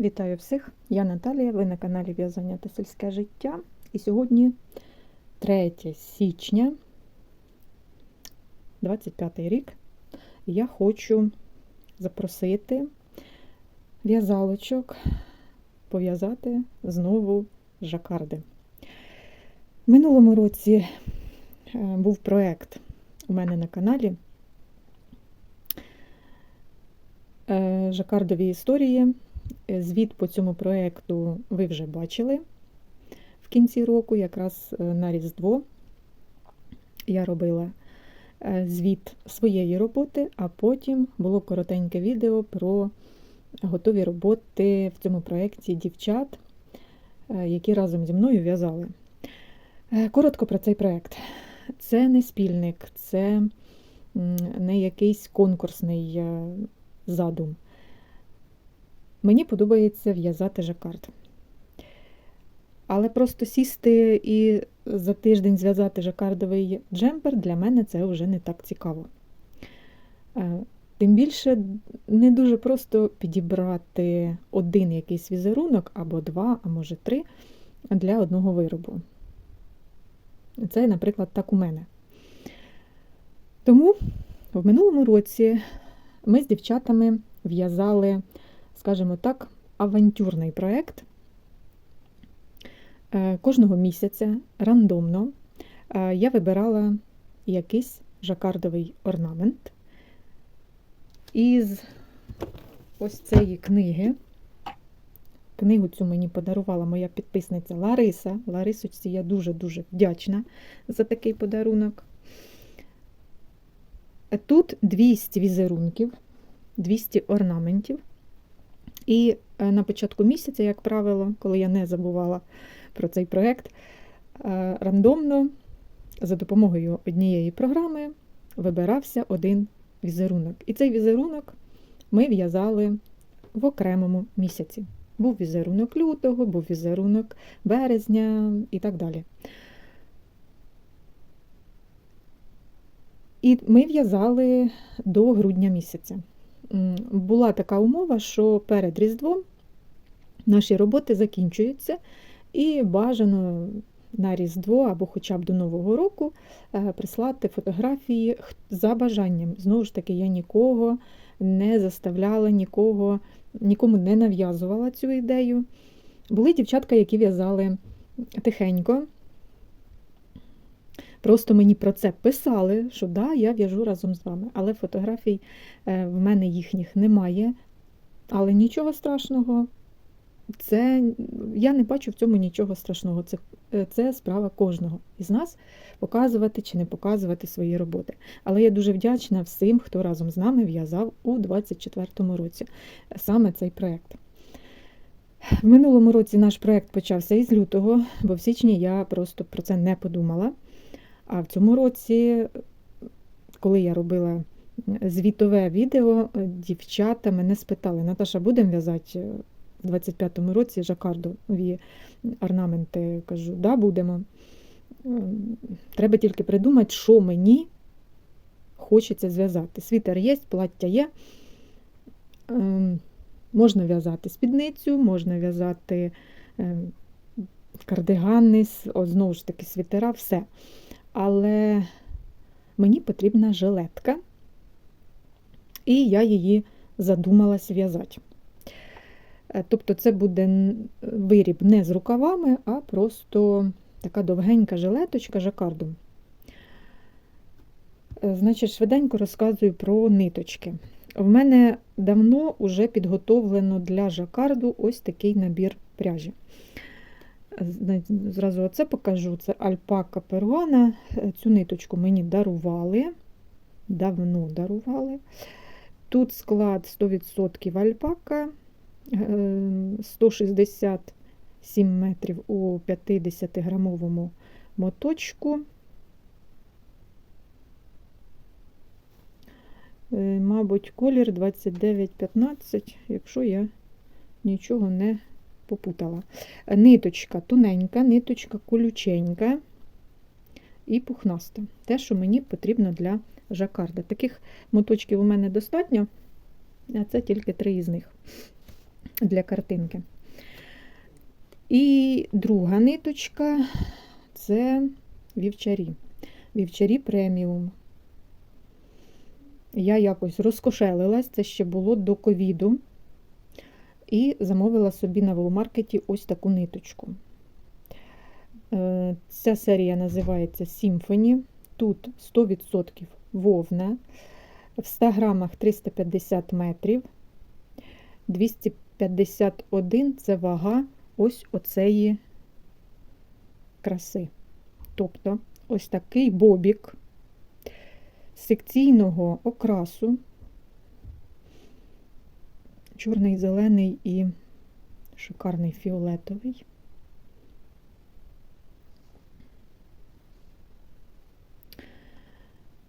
Вітаю всіх! Я Наталія, ви на каналі В'язання та сільське життя. І сьогодні 3 січня 25 рік. Я хочу запросити в'язалочок пов'язати знову жакарди. В минулому році е, був проєкт у мене на каналі е, Жакардові історії. Звіт по цьому проєкту ви вже бачили в кінці року, якраз е, на Різдво. Я робила е, звіт своєї роботи, а потім було коротеньке відео про готові роботи в цьому проєкті дівчат, е, які разом зі мною в'язали. Коротко про цей проєкт. Це не спільник, це не якийсь конкурсний задум. Мені подобається в'язати жакард. Але просто сісти і за тиждень зв'язати жакардовий джемпер для мене це вже не так цікаво. Е, тим більше не дуже просто підібрати один якийсь візерунок, або два, а може три для одного виробу. Це, наприклад, так у мене. Тому в минулому році ми з дівчатами в'язали скажімо так, авантюрний проєкт. Е, кожного місяця рандомно е, я вибирала якийсь жакардовий орнамент із ось цієї книги. Книгу цю мені подарувала моя підписниця Лариса. Ларисочці я дуже-дуже вдячна за такий подарунок. Тут 200 візерунків, 200 орнаментів. І е, на початку місяця, як правило, коли я не забувала про цей проєкт, е, рандомно за допомогою однієї програми вибирався один візерунок. І цей візерунок ми в'язали в окремому місяці. Був візерунок лютого, був візерунок березня і так далі. І ми в'язали до грудня місяця була така умова, що перед Різдвом наші роботи закінчуються, і бажано на Різдво або хоча б до Нового року е, прислати фотографії за бажанням. Знову ж таки, я нікого не заставляла, нікого, нікому не нав'язувала цю ідею. Були дівчатка, які в'язали тихенько. Просто мені про це писали, що да, я в'яжу разом з вами. Але фотографій е, в мене їхніх немає. Але нічого страшного, це я не бачу в цьому нічого страшного. Це е, це справа кожного із нас показувати чи не показувати свої роботи. Але я дуже вдячна всім, хто разом з нами в'язав у 2024 році саме цей проєкт. В минулому році наш проєкт почався із лютого, бо в січні я просто про це не подумала. А в цьому році, коли я робила звітове відео, дівчата мене спитали: Наташа, будемо в'язати в 25-му році жакардові орнаменти? Кажу, да, будемо. Треба тільки придумати, що мені хочеться зв'язати. Світер є, плаття є. Ем, можна в'язати спідницю, можна в'язати ем, кардигани, знову ж таки, світера, все але мені потрібна жилетка, і я її задумалась в'язати. Е, тобто, це буде виріб не з рукавами, а просто така довгенька жилеточка жакарду. Е, значить, швиденько розказую про ниточки. В мене давно вже підготовлено для жакарду ось такий набір пряжі. Зразу оце покажу, це альпака перуана. Цю ниточку мені дарували, давно дарували. Тут склад 100% альпака, 167 е, метрів у 50-грамовому моточку. Е, мабуть, колір 29-15, якщо я нічого не попутала. Ниточка тоненька, ниточка колюченька і пухнаста. Те, що мені потрібно для жакарда. Таких моточків у мене достатньо, а це тільки три із них. для картинки. І друга ниточка це вівчарі. Вівчарі преміум. Я якось розкошелилась, це ще було до ковіду. І замовила собі на веломаркеті ось таку ниточку. Е, Ця серія називається Symphony. Тут 100% вовна, в 100 грамах 350 метрів, 251 це вага ось оцеї краси. Тобто ось такий бобік секційного окрасу, чорний, зелений і шикарний фіолетовий.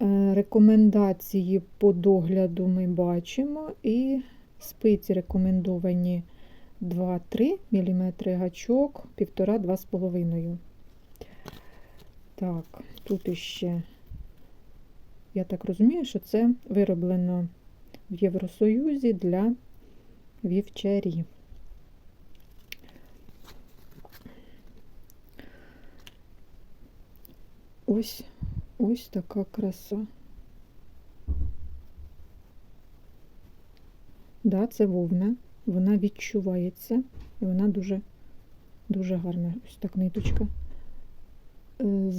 Е, Рекомендації по догляду ми бачимо, і спиці рекомендовані 2-3 мм гачок, 1,5-2,5. Так, тут іще, я так розумію, що це вироблено в Євросоюзі для вівчарів. Ось ось така краса. Да, це вовна, вона відчувається, і вона дуже дуже гарна. Ось так ниточка. Е,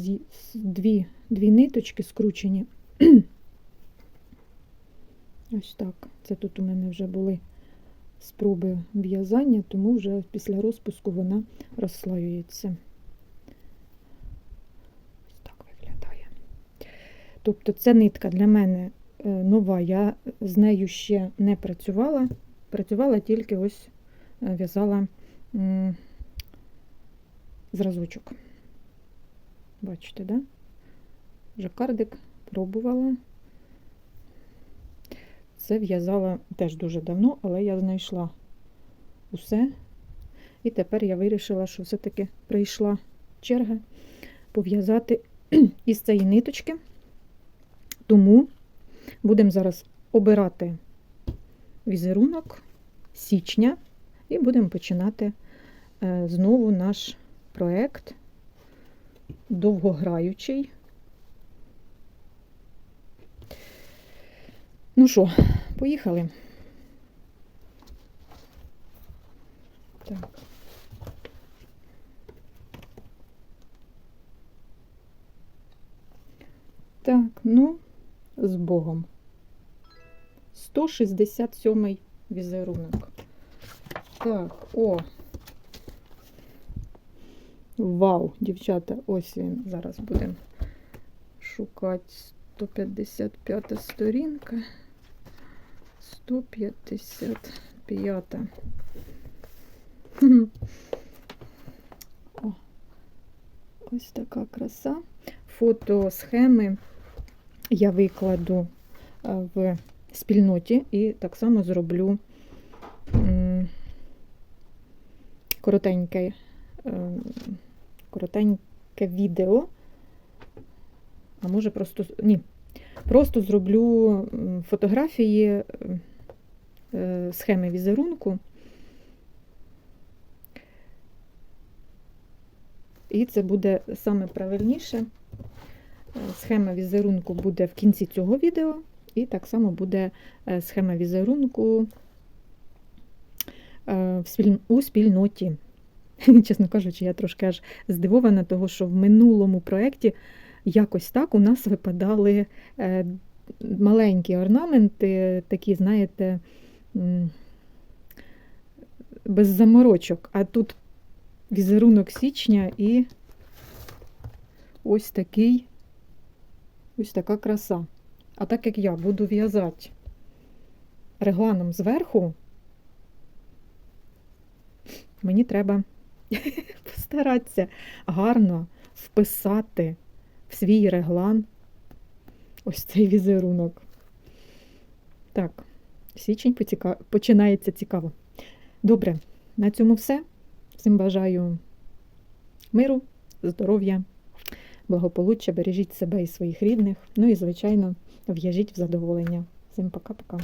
Дві, дві ниточки скручені. Ось так. Це тут у мене вже були спроби в'язання, тому вже після розпуску вона розслаюється. Ось так виглядає. Тобто ця нитка для мене е, нова, я з нею ще не працювала. Працювала тільки ось е, в'язала зразочок. Бачите, да? Жакардик пробувала. Це в'язала теж дуже давно, але я знайшла усе. І тепер я вирішила, що все-таки прийшла черга пов'язати із цієї ниточки. Тому будемо зараз обирати візерунок січня і будемо починати е, знову наш проект довгограючий. Ну що, поїхали. Так. Так, ну, з Богом. 167 візерунок. Так, о. Вау, дівчата, ось він. Зараз будемо шукати 155 сторінка. 155. Хм. О, ось така краса. Фото схеми я викладу е, в спільноті і так само зроблю коротеньке, е, коротеньке відео. А може просто ні. Просто зроблю фотографії е, схеми візерунку. І це буде саме правильніше. Е, Схема візерунку буде в кінці цього відео, і так само буде е, схема візерунку у спільноті. Чесно кажучи, я трошки аж здивована, того, що в минулому проєкті якось так у нас випадали е, маленькі орнаменти, такі, знаєте, без заморочок. А тут візерунок січня і ось такий, ось така краса. А так як я буду в'язати регланом зверху, мені треба постаратися гарно вписати в свій реглан ось цей візерунок. Так, січень поціка- починається цікаво. Добре, на цьому все. Всім бажаю миру, здоров'я, благополуччя, бережіть себе і своїх рідних. Ну і, звичайно, в'яжіть в задоволення. Всім пока-пока.